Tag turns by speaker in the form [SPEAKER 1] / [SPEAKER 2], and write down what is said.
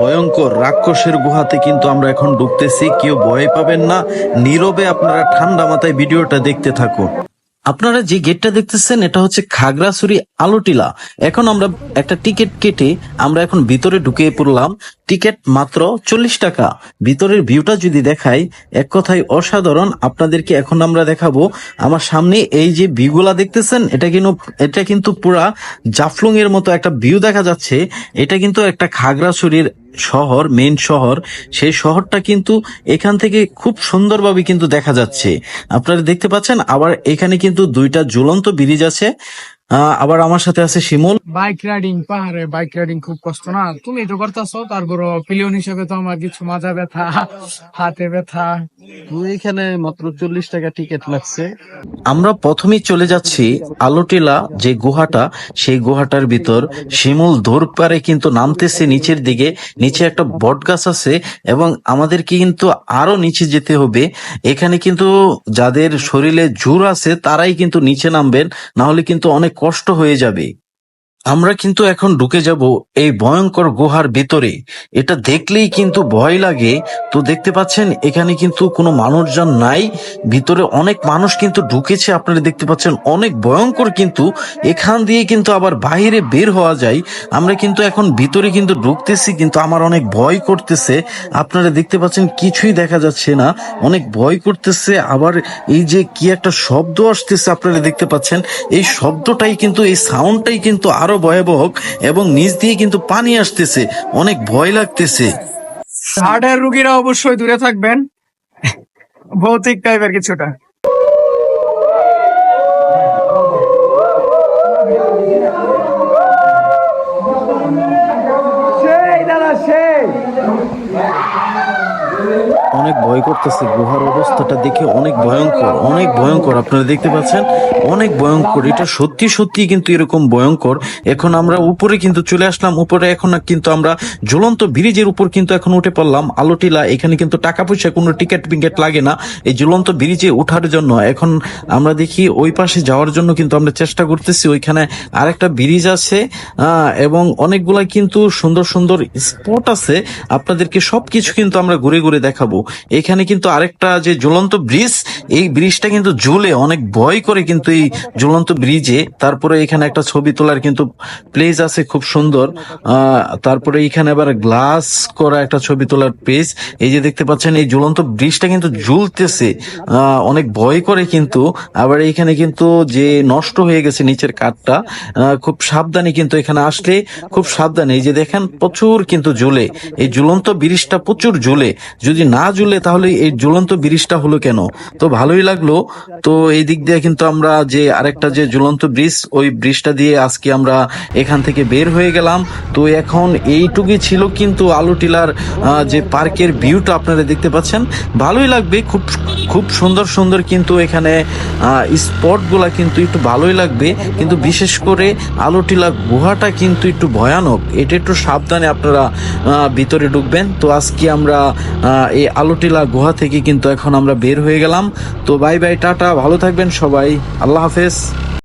[SPEAKER 1] ভয়ঙ্কর রাক্ষসের গুহাতে কিন্তু আমরা এখন ঢুকতেছি কেউ ভয় পাবেন না। নীরবে আপনারা ঠান্ডা মাথায় ভিডিওটা দেখতে থাকুন। আপনারা যে গেটটা দেখতেছেন, এটা হচ্ছে খাগড়াছড়ি আলোটিলা। এখন আমরা একটা টিকিট কেটে আমরা এখন ভিতরে ঢুকে পড়লাম। টিকিট মাত্র চল্লিশ টাকা। ভিতরের ভিউটা যদি দেখাই, এক কথায় অসাধারণ। আপনাদেরকে এখন আমরা দেখাবো আমার সামনে এই যে ভিউগুলা দেখতেছেন, এটা কিন্তু এটা কিন্তু পুরা জাফলং এর মতো একটা ভিউ দেখা যাচ্ছে। এটা কিন্তু একটা খাগড়াছড়ির শহর মেন শহর। সেই শহরটা কিন্তু এখান থেকে খুব সুন্দরভাবে কিন্তু দেখা যাচ্ছে। আপনারা দেখতে পাচ্ছেন, আবার এখানে কিন্তু দুইটা ঝুলন্ত ব্রিজ আছে। আবার আমার সাথে আছে শিমুল।
[SPEAKER 2] বাইক রাইডিং পাহাড়ে বাইক রাইডিং খুব কষ্ট না? তুমি তো করতেছো? তারপর পিলিয়ন হিসেবে তো আমার কিছু মাজা ব্যথা হাতে ব্যথা।
[SPEAKER 3] এখানে মাত্র চল্লিশ টাকা টিকিট লাগছে।
[SPEAKER 1] আমরা প্রথমেই চলে যাচ্ছি আলোটিলা যে গুহাটা সেই গুহাটার ভিতর। শিমুল দৌড় পারে কিন্তু নামতেছে নিচের দিকে। নিচে একটা বট গাছ আছে এবং আমাদেরকে কিন্তু আরও নিচে যেতে হবে। এখানে কিন্তু যাদের শরীরে জোর আছে তারাই কিন্তু নিচে নামবেন। না হলে কিন্তু অনেক কষ্ট হয়ে যাবে। আমরা কিন্তু এখন ঢুকে যাব এই ভয়ঙ্কর গুহার ভিতরে। এটা দেখলেই কিন্তু ভয় লাগে। তো দেখতে পাচ্ছেন, এখানে কিন্তু কোনো মানুষজন নাই। ভিতরে অনেক মানুষ কিন্তু ঢুকেছে। আপনারা দেখতে পাচ্ছেন, অনেক ভয়ঙ্কর কিন্তু। এখান দিয়ে কিন্তু আবার বাইরে বের হওয়া যায়। আমরা কিন্তু এখন ভিতরে কিন্তু ঢুকতেছি, কিন্তু আমার অনেক ভয় করতেছে। আপনারা দেখতে পাচ্ছেন, কিছুই দেখা যাচ্ছে না। অনেক ভয় করতেছে। আবার এই যে কি একটা শব্দ আসতেছে, আপনারা দেখতে পাচ্ছেন, এই শব্দটাই কিন্তু, এই সাউন্ডটাই কিন্তু আরও ভয়াবহ এবং নিচ দিয়ে কিন্তু পানি আসতেছে। অনেক ভয় লাগতেছে।
[SPEAKER 2] হার্টের রুগীরা অবশ্যই দূরে থাকবেন। ভৌতিক টাইপের কিছুটা। সেই দাদা সেই।
[SPEAKER 1] অনেক ভয় করতেছে। গুহার অবস্থাটা দেখে অনেক ভয়ঙ্কর অনেক ভয়ঙ্কর। আপনারা দেখতে পাচ্ছেন, অনেক ভয়ঙ্কর। এটা সত্যি সত্যি কিন্তু এরকম ভয়ঙ্কর। এখন আমরা উপরে কিন্তু চলে আসলাম। উপরে এখন কিন্তু আমরা ঝুলন্ত ব্রিজের উপর কিন্তু এখন উঠে পড়লাম। আলোটিলা, এখানে কিন্তু টাকা পয়সা, কোনো টিকিট পিকেট লাগে না এই ঝুলন্ত ব্রিজে ওঠার জন্য। এখন আমরা দেখি ওই পাশে যাওয়ার জন্য কিন্তু আমরা চেষ্টা করতেছি। ওইখানে আরেকটা ব্রিজ আছে এবং অনেকগুলা কিন্তু সুন্দর সুন্দর স্পট আছে। আপনাদেরকে সবকিছু কিন্তু আমরা ঘুরে ঘুরে দেখাবো। এখানে কিন্তু আরেকটা যে ঝুলন্ত ব্রিজ, এই ব্রিজটা কিন্তু ঝুলে অনেক ভয় করে কিন্তু এই ঝুলন্ত ব্রিজে। তারপরে এখানে একটা ছবি তোলার কিন্তু প্লেস আছে খুব সুন্দর। তারপরে এখানে আবার গ্লাস করা একটা ছবি তোলার পেজ এই যে দেখতে পাচ্ছেন, এই ঝুলন্ত ব্রিজটা কিন্তু ঝুলতেছে অনেক ভয় করে কিন্তু। আবার এখানে কিন্তু যে নষ্ট হয়ে গেছে নিচের কাঠটা খুব সাবধানে কিন্তু এখানে আসলে খুব সাবধানে। এই যে দেখেন, প্রচুর কিন্তু ঝুলে এই ঝুলন্ত ব্রিজটা প্রচুর ঝুলে যদি না ঝুলে তাহলে এই ঝুলন্ত ব্রিজটা হলো কেন? তো ভালোই লাগল। তো এই দিক দিয়ে কিন্তু আমরা যে আরেকটা যে ঝুলন্ত ব্রিজ ওই ব্রিজটা দিয়ে আজকে আমরা এখান থেকে বের হয়ে গেলাম। তো এখন এইটুকুই ছিল কিন্তু আলুটিলার আহ, যে পার্কের ভিউটা আপনারা দেখতে পাচ্ছেন। ভালোই লাগবে খুব খুব সুন্দর সুন্দর কিন্তু এখানে স্পটগুলা কিন্তু একটু ভালোই লাগবে। কিন্তু বিশেষ করে আলোটিলা গুহাটা কিন্তু একটু ভয়ানক। এটা একটু সাবধানে আপনারা ভিতরে ঢুকবেন। তো আজকে আমরা এই আলোটিলা গুহা থেকে কিন্তু এখন আমরা বের হয়ে গেলাম। তো বাই বাই টাটা, ভালো থাকবেন সবাই। আল্লাহ হাফেজ।